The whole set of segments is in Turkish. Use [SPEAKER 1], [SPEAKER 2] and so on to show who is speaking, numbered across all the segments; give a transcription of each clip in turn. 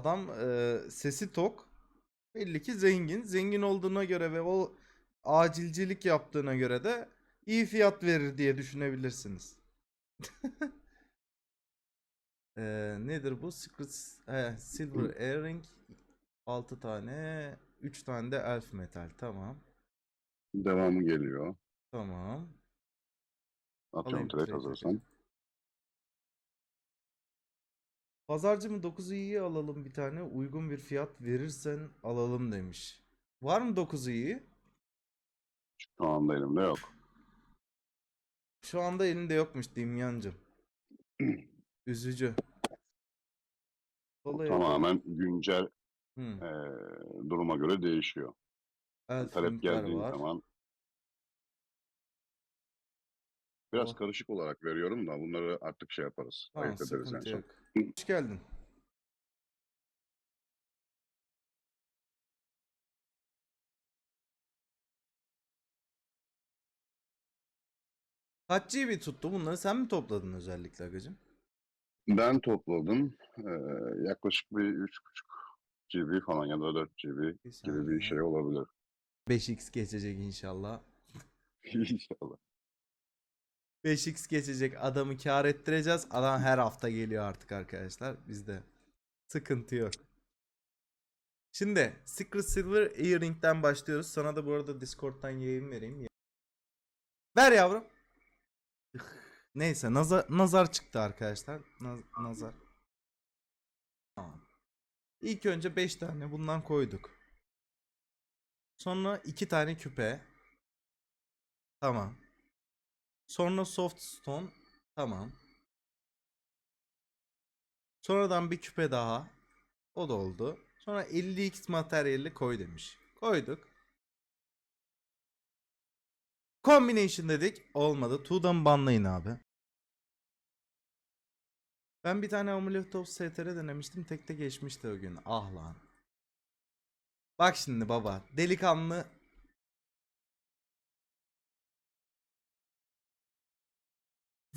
[SPEAKER 1] Adam e, sesi tok. Belli ki zengin. Zengin olduğuna göre ve o acilcilik yaptığına göre de iyi fiyat verir diye düşünebilirsiniz. E, nedir bu? Secret he, Silver Earring 6 tane 3 tane de elf metal. Tamam.
[SPEAKER 2] Devamı geliyor.
[SPEAKER 1] Tamam.
[SPEAKER 2] Atıyorum
[SPEAKER 1] Alayım
[SPEAKER 2] trade hazırsan.
[SPEAKER 1] Pazarcı mı 9'u iyi alalım bir tane. Uygun bir fiyat verirsen alalım demiş. Var mı 9'u iyi?
[SPEAKER 2] Şu anda elimde yok.
[SPEAKER 1] Şu anda elinde yokmuş Dimyancım. Üzücü. Dolayı
[SPEAKER 2] Tamamen güncel
[SPEAKER 1] Hı.
[SPEAKER 2] eee, duruma göre değişiyor.
[SPEAKER 1] Elf
[SPEAKER 2] Talep geldiği
[SPEAKER 1] var.
[SPEAKER 2] zaman biraz
[SPEAKER 1] Oh.
[SPEAKER 2] karışık olarak veriyorum da bunları artık şey yaparız.
[SPEAKER 1] Tamam
[SPEAKER 2] ayırt ederiz en son.
[SPEAKER 1] Hoş geldin. Kaç GB tuttu bunları sen mi topladın özellikle Agacım?
[SPEAKER 2] Ben topladım. Eee, yaklaşık bir 3.5 GB falan ya da 4 GB gibi bir şey olabilir.
[SPEAKER 1] 5x geçecek inşallah.
[SPEAKER 2] İnşallah.
[SPEAKER 1] 5x geçecek adamı kar ettireceğiz. Adam her hafta geliyor artık arkadaşlar. Bizde sıkıntı yok. Şimdi Secret Silver Earring'den başlıyoruz. Sana da bu arada Discord'dan yayın vereyim. Ver yavrum. Neyse nazar, nazar çıktı arkadaşlar. Naz- nazar. Tamam. İlk önce 5 tane bundan koyduk. Sonra 2 tane küpe. Tamam. Sonra soft stone. Tamam. Sonradan bir küpe daha. O da oldu. Sonra 50x materyali koy demiş. Koyduk. Combination dedik. Olmadı. Tuğdan banlayın abi. Ben bir tane Amulet of STR denemiştim. Tek tek geçmişti o gün. Ah lan. Bak şimdi baba. Delikanlı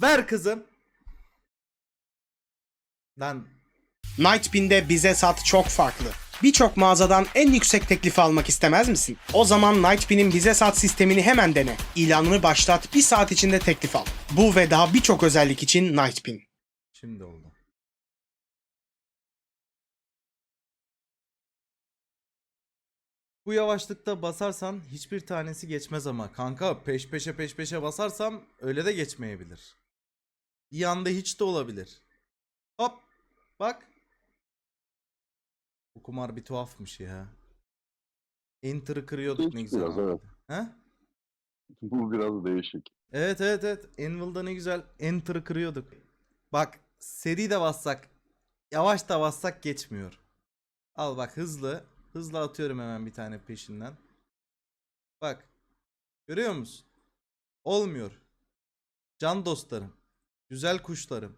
[SPEAKER 1] Ver kızım. Lan
[SPEAKER 3] Nightbin'de bize sat çok farklı. Birçok mağazadan en yüksek teklifi almak istemez misin? O zaman Nightbin'in bize sat sistemini hemen dene. İlanını başlat, bir saat içinde teklif al. Bu ve daha birçok özellik için Nightbin.
[SPEAKER 1] şimdi oldu. Bu yavaşlıkta basarsan hiçbir tanesi geçmez ama kanka peş peşe peş peşe basarsam öyle de geçmeyebilir. Bir anda hiç de olabilir. Hop bak. Bu kumar bir tuhafmış ya. Enter'ı kırıyorduk ne güzel.
[SPEAKER 2] biraz, evet.
[SPEAKER 1] He?
[SPEAKER 2] Bu biraz değişik.
[SPEAKER 1] Evet evet evet. Anvil'da ne güzel Enter'ı kırıyorduk. Bak seri de bassak yavaş da bassak geçmiyor. Al bak hızlı. Hızlı atıyorum hemen bir tane peşinden. Bak. Görüyor musun? Olmuyor. Can dostlarım. Güzel kuşlarım.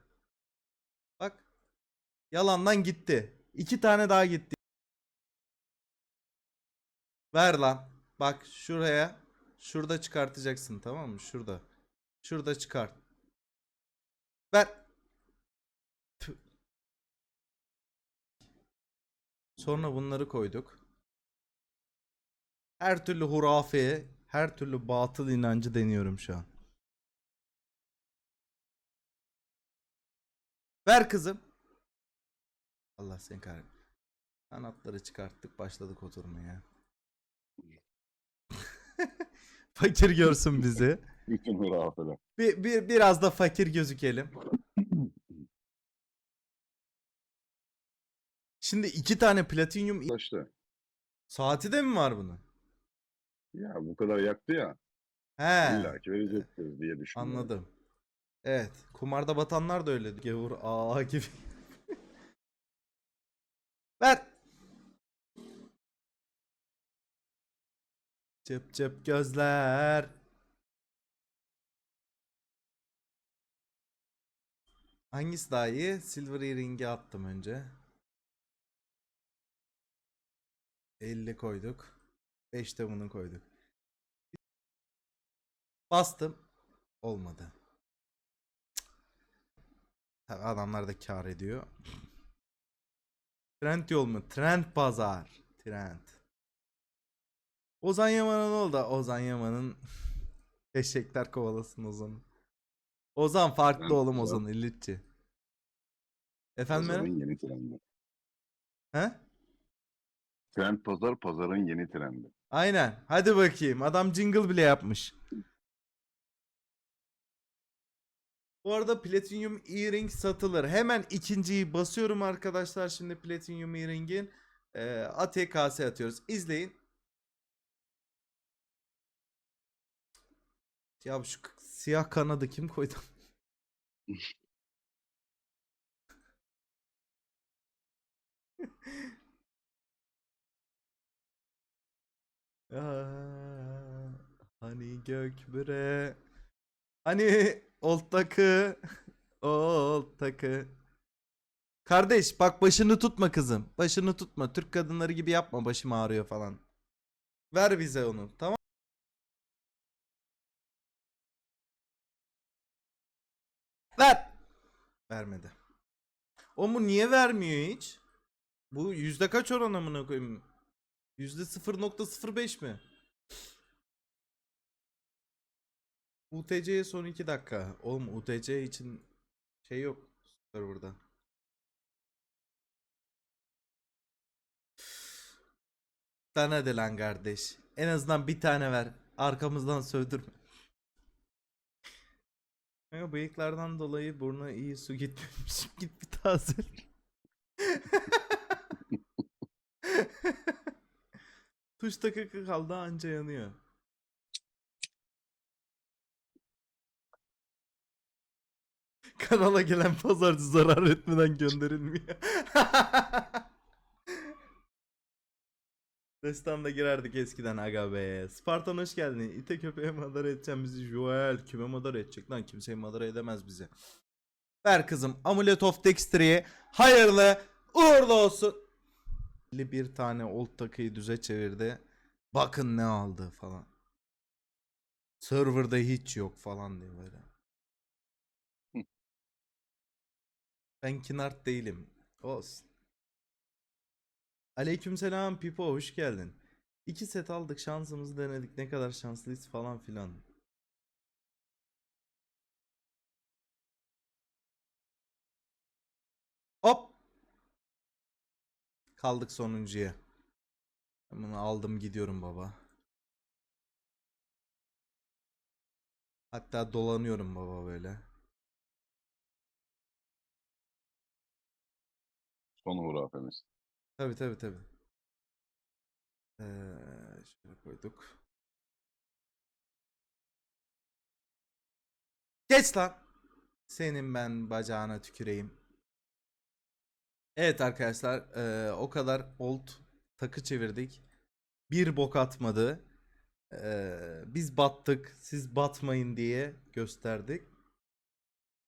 [SPEAKER 1] Bak. Yalandan gitti. İki tane daha gitti. Ver lan. Bak şuraya. Şurada çıkartacaksın tamam mı? Şurada. Şurada çıkart. Ver. Sonra bunları koyduk. Her türlü hurafeye, her türlü batıl inancı deniyorum şu an. Ver kızım. Allah seni kahretsin. Kanatları çıkarttık başladık oturmaya. Fakir görsün bizi.
[SPEAKER 2] Bütün hurafeler.
[SPEAKER 1] Bir, bir, biraz da fakir gözükelim. Şimdi iki tane platinyum
[SPEAKER 2] İşte.
[SPEAKER 1] saati de mi var bunun?
[SPEAKER 2] Ya bu kadar yaktı ya.
[SPEAKER 1] He.
[SPEAKER 2] İlla ki verecektir diye düşünüyorum.
[SPEAKER 1] Anladım. Evet. Kumarda batanlar da öyle. Gavur aa gibi. Ver. Çıp çıp gözler. Hangisi daha iyi? Silver Earring'i attım önce. 50 koyduk. 5 de bunu koyduk. Bastım. Olmadı. Tabii adamlar da kar ediyor. Trend yol mu? Trend pazar. Trend. Ozan Yaman'a ne oldu? Ozan Yaman'ın eşekler kovalasın Ozan'ı. Ozan farklı
[SPEAKER 2] Trend
[SPEAKER 1] oğlum. Ozan illitçi. Efendim
[SPEAKER 2] Pazarın yeni trendi.
[SPEAKER 1] He?
[SPEAKER 2] Trend pazar, pazarın yeni trendi.
[SPEAKER 1] Aynen. Hadi bakayım. Adam jingle bile yapmış. Bu arada Platinum Earring satılır. Hemen ikinciyi basıyorum arkadaşlar. Şimdi Platinum Earring'in e, ATKS atıyoruz. İzleyin. Ya şu siyah kanadı kim koydu? Aa, hani gök büre Hani old takı Old takı Kardeş bak başını tutma kızım. Başını tutma. Türk kadınları gibi yapma başım ağrıyor falan. Ver bize onu tamam Ver. Vermedi. O mu niye vermiyor hiç? Bu yüzde kaç oran amına koyayım? Yüzde 0.05 mi? UTC'ye son 2 dakika. Oğlum UTC için şey yok serverda. Sana de lan kardeş. En azından bir tane ver. Arkamızdan sövdürme. Kanka bıyıklardan dolayı burnu iyi su gitmemiş. Git bir taze. Tuş takıkı kaldı anca yanıyor. Kanala gelen pazarcı zarar etmeden gönderilmiyor. Destanla girerdik eskiden aga be. Spartan hoş geldin. İte köpeğe madara edeceğim bizi. Joel kime madara edecek lan? Kimseyi madara edemez bizi. Ver kızım. Amulet of Dexter'ye hayırlı uğurlu olsun. Bir tane old takıyı düze çevirdi. Bakın ne aldı falan. Serverda hiç yok falan diye böyle. Ben kinart değilim. Olsun. Aleykümselam Pipo hoş geldin. İki set aldık şansımızı denedik ne kadar şanslıyız falan filan. Hop. Kaldık sonuncuya. Ben Bunu aldım gidiyorum baba. Hatta dolanıyorum baba böyle.
[SPEAKER 2] Son hurafemiz.
[SPEAKER 1] Tabi tabi tabi. Ee, şöyle koyduk. Geç lan. Senin ben bacağına tüküreyim. Evet arkadaşlar eee, o kadar old takı çevirdik. Bir bok atmadı. Eee, biz battık siz batmayın diye gösterdik.